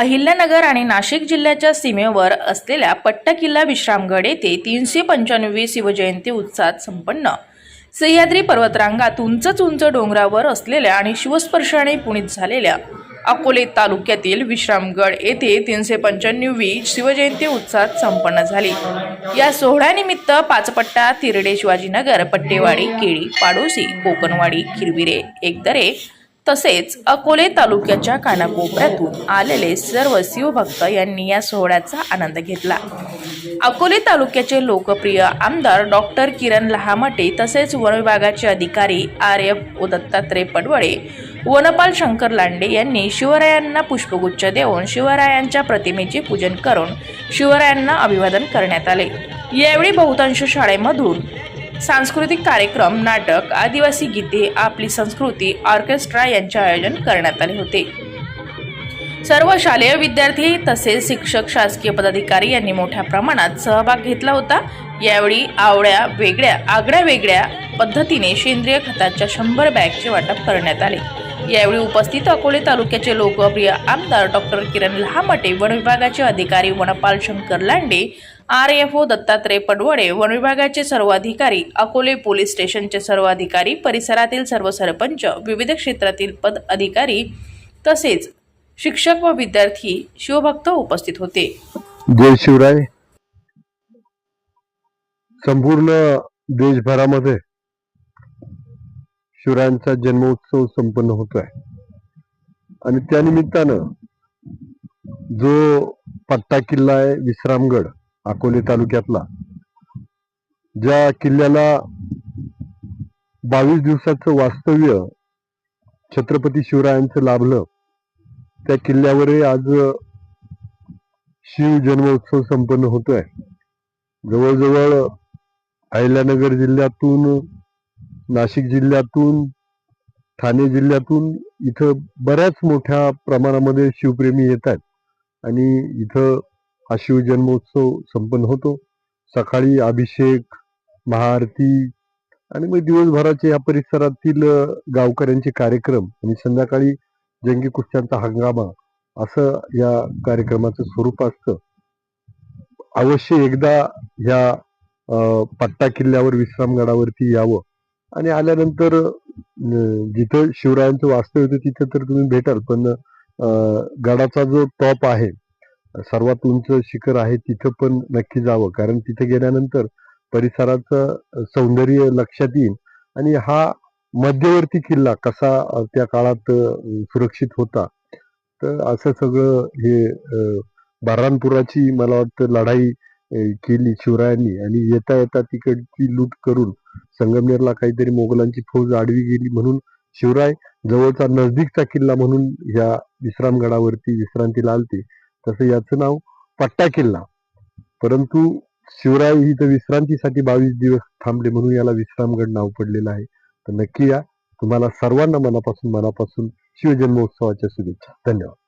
अहिल्यानगर आणि नाशिक जिल्ह्याच्या सीमेवर असलेल्या पट्टकिल्ला विश्रामगड येथे तीनशे पंच्याण्णवी शिवजयंती उत्साहात संपन्न. सह्याद्री पर्वतरांगात उंचच उंच डोंगरावर असलेल्या आणि शिवस्पर्शाने पुणित झालेल्या अकोले तालुक्यातील विश्रामगड येथे तीनशे पंच्याण्णवी शिवजयंती उत्साहात संपन्न झाली. या सोहळ्यानिमित्त पाचपट्टा तिरडे शिवाजीनगर पट्टेवाडी केळी पाडोसी कोकणवाडी खिरविरे एकदरे तसेच अकोले तालुक्याच्या कानाकोपऱ्यातून आलेले सर्व शिवभक्त यांनी या सोहळ्याचा आनंद घेतला. अकोले तालुक्याचे लोकप्रिय आमदार डॉक्टर किरण लहामटे तसेच वन विभागाचे अधिकारी आर. एफ. दत्तात्रय पडवळे वनपाल शंकर लांडे यांनी शिवरायांना पुष्पगुच्छ देऊन शिवरायांच्या प्रतिमेचे पूजन करून शिवरायांना अभिवादन करण्यात आले. यावेळी बहुतांश शाळेमधून सांस्कृतिक कार्यक्रम नाटक आदिवासी गीते आपली संस्कृती ऑर्केस्ट्रा यांचे आयोजन करण्यात आले होते. सर्व शालेय विद्यार्थी तसेच शिक्षक शासकीय पदाधिकारी यांनी मोठ्या प्रमाणात सहभाग घेतला होता. यावेळी आवड्या वेगळ्या आगळ्या वेगळ्या पद्धतीने सेंद्रिय खताच्या शंभर बॅगचे वाटप करण्यात आले. यावेळी उपस्थित अकोले तालुक्याचे लोकप्रिय आमदार डॉक्टर किरण लहामटे वन विभागाचे अधिकारी वनपाल Shankar Lande R F O Dattatray Padwade वनविभागाचे सर्व अधिकारी अकोले पोलीस स्टेशनचे सर्व अधिकारी परिसरातील सर्व सरपंच विविध क्षेत्रातील पद अधिकारी तसेच शिक्षक व विद्यार्थी शिवभक्त उपस्थित होते. जय शिवराय. संपूर्ण देशभरामध्ये शिवरायांचा जन्मोत्सव संपन्न होतोय. आणि त्यानिमित्तानं जो पट्टा किल्ला आहे विश्रामगड अकोले तालुक्यातला. ज्या किल्ल्याला बावीस दिवसाचं वास्तव्य छत्रपती शिवरायांचं लाभलं त्या किल्ल्यावरही आज शिव जन्मोत्सव संपन्न होतोय. जवळजवळ अहिल्यानगर जिल्ह्यातून नाशिक जिल्ह्यातून ठाणे जिल्ह्यातून इथं बऱ्याच मोठ्या प्रमाणामध्ये शिवप्रेमी येत आहेत आणि इथं हा शिवजन्मोत्सव संपन्न होतो. सकाळी अभिषेक महाआरती आणि मग दिवसभराचे या परिसरातील गावकऱ्यांचे कार्यक्रम आणि संध्याकाळी जंगी कुस्त्यांचा हंगामा असं या कार्यक्रमाचं स्वरूप असतं. अवश्य एकदा या पट्टा किल्ल्यावर विश्रामगडावरती यावं आणि आल्यानंतर जिथं शिवरायांचं वास्तव्य होतं तिथं तर तुम्ही भेटाल. पण गडाचा जो टॉप आहे सर्वात उंच शिखर आहे तिथं पण नक्की जावं. कारण तिथे गेल्यानंतर परिसराचं सौंदर्य लक्षात येईल. आणि हा मध्यवर्ती किल्ला कसा त्या काळात सुरक्षित होता. तर असं सगळं हे अं, बऱ्हाणपुराची मला वाटतं लढाई केली शिवरायांनी. आणि येता येता तिकडची लूट करून संगमनेरला काहीतरी मोगलांची फौज आडवी गेली म्हणून शिवराय जवळचा नजदीकचा किल्ला म्हणून या विश्रामगडावरती विश्रांतीला आलते. तसं याचं नाव पट्टा किल्ला. परंतु शिवराय इथं विश्रांतीसाठी बावीस दिवस थांबले म्हणून याला विश्रामगड नाव पडलेलं आहे. तर नक्की या. तुम्हाला सर्वांना मनापासून मनापासून शिवजन्मोत्सवाच्या शुभेच्छा. धन्यवाद.